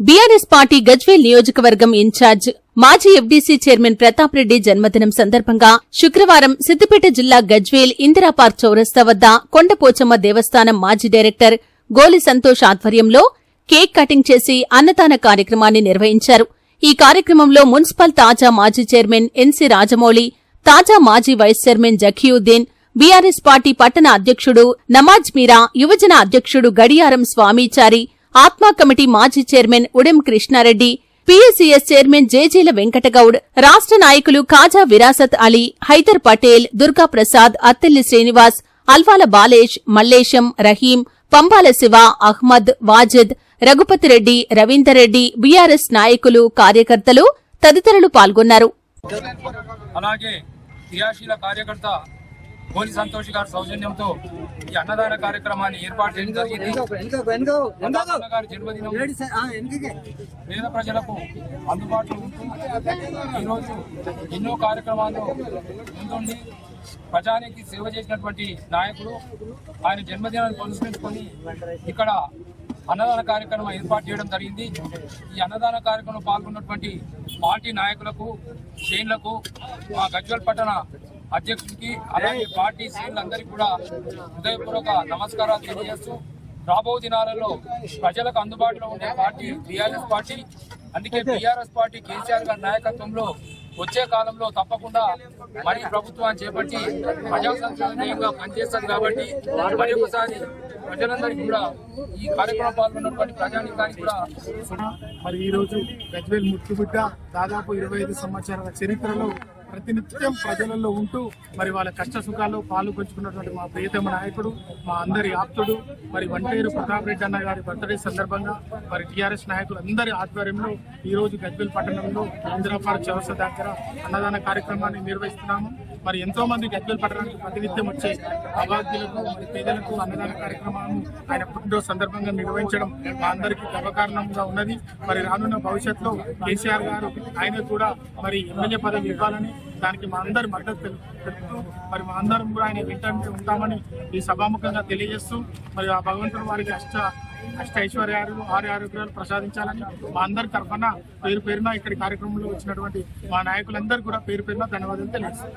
BRS party Gajwel నియోజకవర్గం incharge మాజీ FDC chairman Pratap Reddy జన్మదినం సందర్భంగా శుక్రవారం సిద్దిపేట జిల్లా గజ్వేల్ ఇందిరా పార్క్ చౌరస్తా వద్ద కొండపోచమ్మ దేవస్థానం మాజీ డైరెక్టర్ గోలి సంతోష్ ఆధ్వర్యంలో కేక్ కటింగ్ చేసి అన్నదాన కార్యక్రమాన్ని నిర్వహించారు. ఈ కార్యక్రమంలో మున్సిపల్ తాజా మాజీ చైర్మన్ ఎన్సీ రాజమౌళి తాజా మాజీ vice chairman Zakiuddin BRS party పట్టణ అధ్యక్షుడు నమాజ్ మీరా యువజన అధ్యక్షుడు గడియారం స్వామీచారి ఆత్మా కమిటీ మాజీ chairman Udem Krishnareddy PSCS chairman Jejeela Venkat Goud రాష్ట్ర నాయకులు ఖాజా విరాసత్ అలీ హైదర్ పటేల్ దుర్గాప్రసాద్ అత్తెల్లి శ్రీనివాస్ అల్వాల బాలేష్ మల్లేశం రహీం పంబాల శివ అహ్మద్ వాజిద్ రఘుపతిరెడ్డి రవీందర్ రెడ్డి బీఆర్ఎస్ నాయకులు కార్యకర్తలు తదితరులు పాల్గొన్నారు. అలాగే క్రియాశీల కార్యకర్త కోలి సంతోష్ గారి సౌజన్యంతో ఈ అన్నదాన కార్యక్రమాన్ని ఏర్పాటు చేయడం జరిగింది. గారి జన్మదినం పేద ప్రజలకు అందుబాటులో ఉంటూ ఈరోజు ఎన్నో కార్యక్రమాల్లో ముందుండి ప్రజానికి సేవ చేసినటువంటి నాయకుడు ఆయన జన్మదినాన్ని పురస్కరించుకొని ఇక్కడ అన్నదాన కార్యక్రమం ఏర్పాటు చేయడం జరిగింది. ఈ అన్నదాన కార్యక్రమంలో పాల్గొన్నటువంటి పార్టీ నాయకులకు శ్రేణులకు మా గజ్వల్ పట్టణ అధ్యక్షుడికి అలాగే పార్టీ శ్రేణులందరికీ కూడా హృదయపూర్వక నమస్కారాలు తెలియజేస్తూ రాబో దినాలలో ప్రజలకు అందుబాటులో ఉండే పార్టీ టీఆర్ఎస్ పార్టీ అందుకే టీఆర్ఎస్ పార్టీ కేసీఆర్ గారి నాయకత్వంలో వచ్చే కాలంలో తప్పకుండా మరి ప్రభుత్వాన్ని చేపట్టి ప్రజా సంక్షేమంగా పనిచేస్తుంది కాబట్టి మరి ఒకసారి ప్రజలందరికీ కూడా ఈ కార్యక్రమం పాల్గొన్నటువంటి ప్రజానికానికి కూడా మరి ఈ రోజు గజ్వేల్ ముట్టుబిడ్డ దాదాపు ఇరవై ఐదు సంవత్సరాల చరిత్రలో ప్రతినిత్యం ప్రజలలో ఉంటూ మరి వాళ్ళ కష్ట సుఖాల్లో పాలు పంచుకున్నటువంటి మా ప్రియతమ నాయకుడు మా అందరి ఆప్తుడు మరి వంటేరు ప్రతాప్ రెడ్డి అన్న గారి బర్త్డే సందర్భంగా మరి టీఆర్ఎస్ నాయకులు అందరి ఆధ్వర్యంలో ఈ రోజు గజ్వేల్ పట్టణంలో ఇందిరాపార్క్ చౌరస దగ్గర అన్నదాన కార్యక్రమాన్ని నిర్వహిస్తున్నాము. మరి ఎంతో మంది గజ్వేల్ పట్టణానికి ప్రతినిత్యం వచ్చే అభాగ్యులకు మరి పేదలకు అన్నదాన కార్యక్రమాలను ఆయన పుట్టినరోజు సందర్భంగా నిర్వహించడం మా అందరికీ గర్వకారణంగా ఉన్నది. మరి రానున్న భవిష్యత్తులో కేసీఆర్ గారు ఆయన కూడా మరి ఎమ్మెల్యే పదవి ఇవ్వాలని దానికి మా అందరి మద్దతు తెలుపుతూ మరి మా అందరం కూడా ఆయన వెంటనే ఉంటామని ఈ సభాముఖంగా తెలియజేస్తూ మరి ఆ భగవంతుడు వారికి అష్ట అష్ట ఐశ్వర్యాలు ఆరు ఆరోగ్యాలు ప్రసాదించాలని మా అందరి తరఫున పేరు పేరున ఇక్కడ కార్యక్రమంలో వచ్చినటువంటి మా నాయకులందరూ కూడా పేరు పేరున ధన్యవాదాలు తెలియజేస్తాం